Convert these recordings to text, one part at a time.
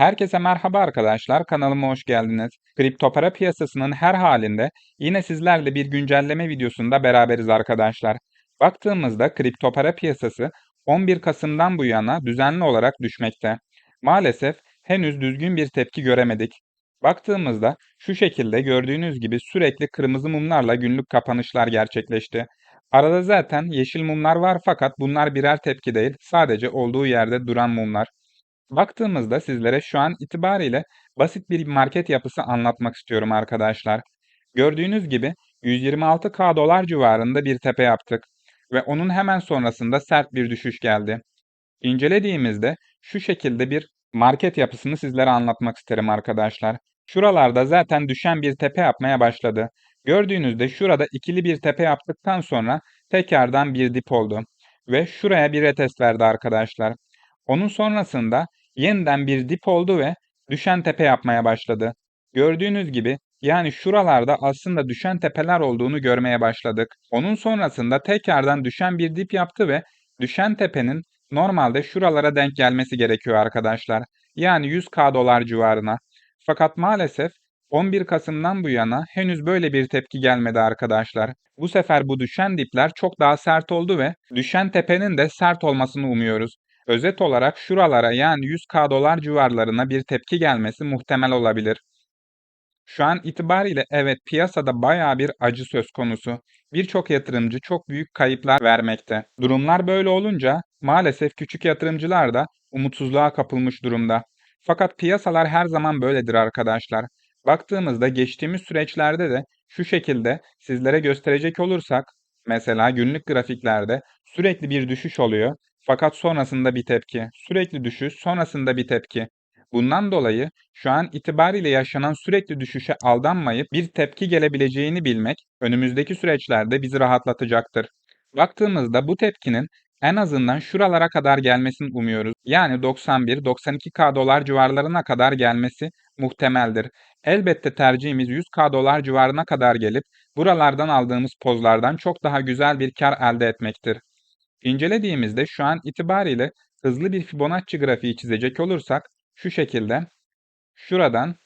Herkese merhaba arkadaşlar, kanalıma hoş geldiniz. Kripto para piyasasının her halinde yine sizlerle bir güncelleme videosunda beraberiz arkadaşlar. Baktığımızda kripto para piyasası 11 Kasım'dan bu yana düzenli olarak düşmekte. Maalesef henüz düzgün bir tepki göremedik. Baktığımızda şu şekilde gördüğünüz gibi sürekli kırmızı mumlarla günlük kapanışlar gerçekleşti. Arada zaten yeşil mumlar var fakat bunlar birer tepki değil, sadece olduğu yerde duran mumlar. Baktığımızda sizlere şu an itibariyle basit bir market yapısı anlatmak istiyorum arkadaşlar. Gördüğünüz gibi 126K dolar civarında bir tepe yaptık ve onun hemen sonrasında sert bir düşüş geldi. İncelediğimizde şu şekilde bir market yapısını sizlere anlatmak isterim arkadaşlar. Şuralarda zaten düşen bir tepe yapmaya başladı. Gördüğünüzde şurada ikili bir tepe yaptıktan sonra tekrardan bir dip oldu. Ve şuraya bir retest verdi arkadaşlar. Onun sonrasında yeniden bir dip oldu ve düşen tepe yapmaya başladı. Gördüğünüz gibi yani şuralarda aslında düşen tepeler olduğunu görmeye başladık. Onun sonrasında tekrardan düşen bir dip yaptı ve düşen tepenin normalde şuralara denk gelmesi gerekiyor arkadaşlar. Yani 100k dolar civarına. Fakat maalesef 11 Kasım'dan bu yana henüz böyle bir tepki gelmedi arkadaşlar. Bu sefer bu düşen dipler çok daha sert oldu ve düşen tepenin de sert olmasını umuyoruz. Özet olarak şuralara yani 100k dolar civarlarına bir tepki gelmesi muhtemel olabilir. Şu an itibariyle evet piyasada baya bir acı söz konusu. Birçok yatırımcı çok büyük kayıplar vermekte. Durumlar böyle olunca maalesef küçük yatırımcılar da umutsuzluğa kapılmış durumda. Fakat piyasalar her zaman böyledir arkadaşlar. Baktığımızda geçtiğimiz süreçlerde de şu şekilde sizlere gösterecek olursak mesela günlük grafiklerde sürekli bir düşüş oluyor fakat sonrasında bir tepki, sürekli düşüş, sonrasında bir tepki. Bundan dolayı şu an itibariyle yaşanan sürekli düşüşe aldanmayıp bir tepki gelebileceğini bilmek önümüzdeki süreçlerde bizi rahatlatacaktır. Baktığımızda bu tepkinin en azından şuralara kadar gelmesini umuyoruz. Yani 91-92k dolar civarlarına kadar gelmesi muhtemeldir. Elbette tercihimiz 100k dolar civarına kadar gelip buralardan aldığımız pozlardan çok daha güzel bir kar elde etmektir. İncelediğimizde şu an itibariyle hızlı bir Fibonacci grafiği çizecek olursak şu şekilde şuradan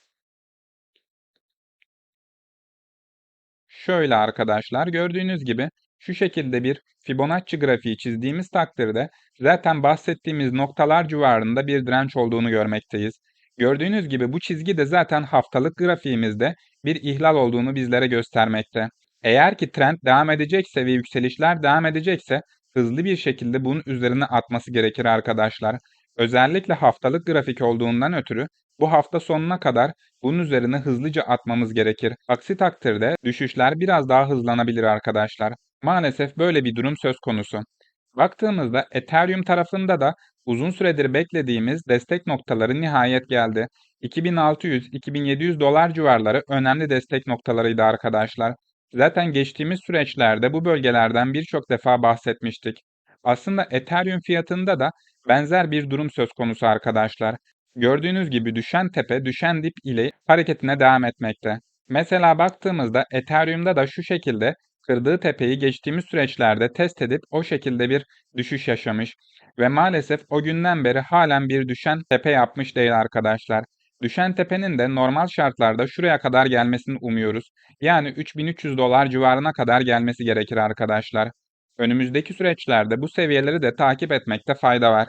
şöyle arkadaşlar gördüğünüz gibi şu şekilde bir Fibonacci grafiği çizdiğimiz takdirde zaten bahsettiğimiz noktalar civarında bir direnç olduğunu görmekteyiz. Gördüğünüz gibi bu çizgi de zaten haftalık grafiğimizde bir ihlal olduğunu bizlere göstermekte. Eğer ki trend devam edecekse ve yükselişler devam edecekse hızlı bir şekilde bunun üzerine atması gerekir arkadaşlar. Özellikle haftalık grafik olduğundan ötürü bu hafta sonuna kadar bunun üzerine hızlıca atmamız gerekir. Aksi takdirde düşüşler biraz daha hızlanabilir arkadaşlar. Maalesef böyle bir durum söz konusu. Baktığımızda Ethereum tarafında da uzun süredir beklediğimiz destek noktaları nihayet geldi. 2600-2700 dolar civarları önemli destek noktalarıydı arkadaşlar. Zaten geçtiğimiz süreçlerde bu bölgelerden birçok defa bahsetmiştik. Aslında Ethereum fiyatında da benzer bir durum söz konusu arkadaşlar. Gördüğünüz gibi düşen tepe düşen dip ile hareketine devam etmekte. Mesela baktığımızda Ethereum'da da şu şekilde kırdığı tepeyi geçtiğimiz süreçlerde test edip o şekilde bir düşüş yaşamış ve maalesef o günden beri halen bir düşen tepe yapmış değil arkadaşlar. Düşen tepenin de normal şartlarda şuraya kadar gelmesini umuyoruz. Yani 3300 dolar civarına kadar gelmesi gerekir arkadaşlar. Önümüzdeki süreçlerde bu seviyeleri de takip etmekte fayda var.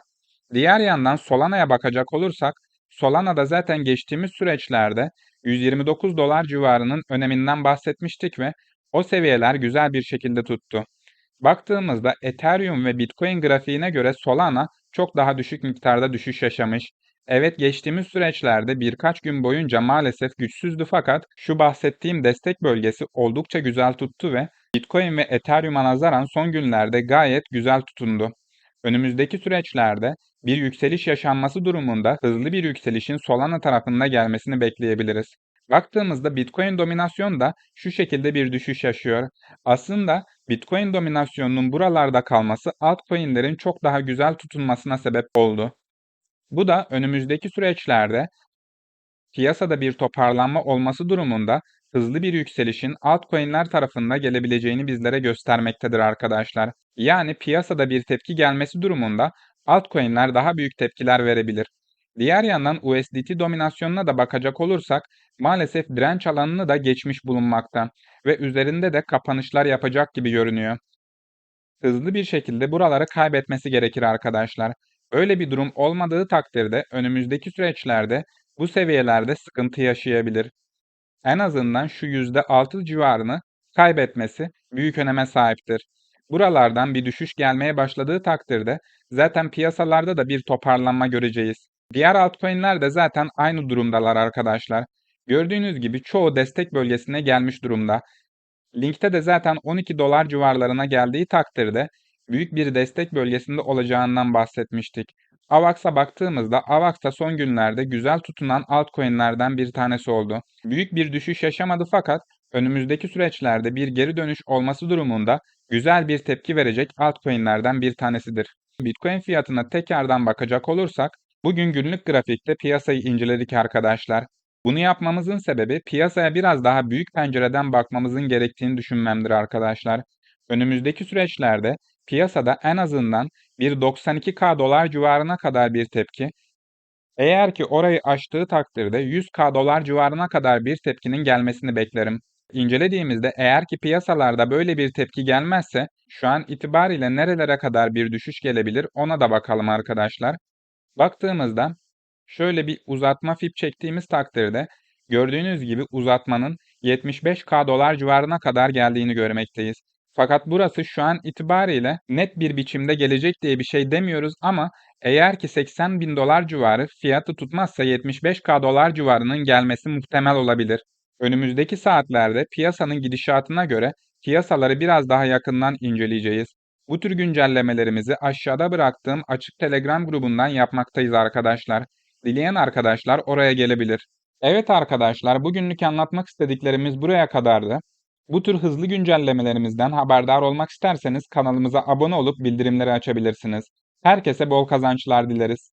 Diğer yandan Solana'ya bakacak olursak, Solana'da zaten geçtiğimiz süreçlerde 129 dolar civarının öneminden bahsetmiştik ve o seviyeler güzel bir şekilde tuttu. Baktığımızda Ethereum ve Bitcoin grafiğine göre Solana çok daha düşük miktarda düşüş yaşamış. Evet geçtiğimiz süreçlerde birkaç gün boyunca maalesef güçsüzdü fakat şu bahsettiğim destek bölgesi oldukça güzel tuttu ve Bitcoin ve Ethereum'a nazaran son günlerde gayet güzel tutundu. Önümüzdeki süreçlerde bir yükseliş yaşanması durumunda hızlı bir yükselişin Solana tarafında gelmesini bekleyebiliriz. Baktığımızda Bitcoin dominasyonu da şu şekilde bir düşüş yaşıyor. Aslında Bitcoin dominasyonunun buralarda kalması altcoin'lerin çok daha güzel tutunmasına sebep oldu. Bu da önümüzdeki süreçlerde piyasada bir toparlanma olması durumunda hızlı bir yükselişin altcoin'ler tarafında gelebileceğini bizlere göstermektedir arkadaşlar. Yani piyasada bir tepki gelmesi durumunda altcoin'ler daha büyük tepkiler verebilir. Diğer yandan USDT dominasyonuna da bakacak olursak maalesef direnç alanını da geçmiş bulunmakta ve üzerinde de kapanışlar yapacak gibi görünüyor. Hızlı bir şekilde buraları kaybetmesi gerekir arkadaşlar. Öyle bir durum olmadığı takdirde önümüzdeki süreçlerde bu seviyelerde sıkıntı yaşayabilir. En azından şu %6 civarını kaybetmesi büyük öneme sahiptir. Buralardan bir düşüş gelmeye başladığı takdirde zaten piyasalarda da bir toparlanma göreceğiz. Diğer altcoin'ler de zaten aynı durumdalar arkadaşlar. Gördüğünüz gibi çoğu destek bölgesine gelmiş durumda. Linkte de zaten 12 dolar civarlarına geldiği takdirde büyük bir destek bölgesinde olacağından bahsetmiştik. AVAX'a baktığımızda AVAX son günlerde güzel tutunan altcoin'lerden bir tanesi oldu. Büyük bir düşüş yaşamadı fakat önümüzdeki süreçlerde bir geri dönüş olması durumunda güzel bir tepki verecek altcoin'lerden bir tanesidir. Bitcoin fiyatına tekrardan bakacak olursak bugün günlük grafikte piyasayı inceledik arkadaşlar. Bunu yapmamızın sebebi piyasaya biraz daha büyük pencereden bakmamızın gerektiğini düşünmemdir arkadaşlar. Önümüzdeki süreçlerde piyasada en azından bir 92k dolar civarına kadar bir tepki, eğer ki orayı aştığı takdirde 100k dolar civarına kadar bir tepkinin gelmesini beklerim. İncelediğimizde eğer ki piyasalarda böyle bir tepki gelmezse şu an itibariyle nerelere kadar bir düşüş gelebilir ona da bakalım arkadaşlar. Baktığımızda şöyle bir uzatma fip çektiğimiz takdirde gördüğünüz gibi uzatmanın 75k dolar civarına kadar geldiğini görmekteyiz. Fakat burası şu an itibariyle net bir biçimde gelecek diye bir şey demiyoruz ama eğer ki 80 bin dolar civarı fiyatı tutmazsa 75k dolar civarının gelmesi muhtemel olabilir. Önümüzdeki saatlerde piyasanın gidişatına göre piyasaları biraz daha yakından inceleyeceğiz. Bu tür güncellemelerimizi aşağıda bıraktığım açık Telegram grubundan yapmaktayız arkadaşlar. Dileyen arkadaşlar oraya gelebilir. Evet arkadaşlar bugünlük anlatmak istediklerimiz buraya kadardı. Bu tür hızlı güncellemelerimizden haberdar olmak isterseniz kanalımıza abone olup bildirimleri açabilirsiniz. Herkese bol kazançlar dileriz.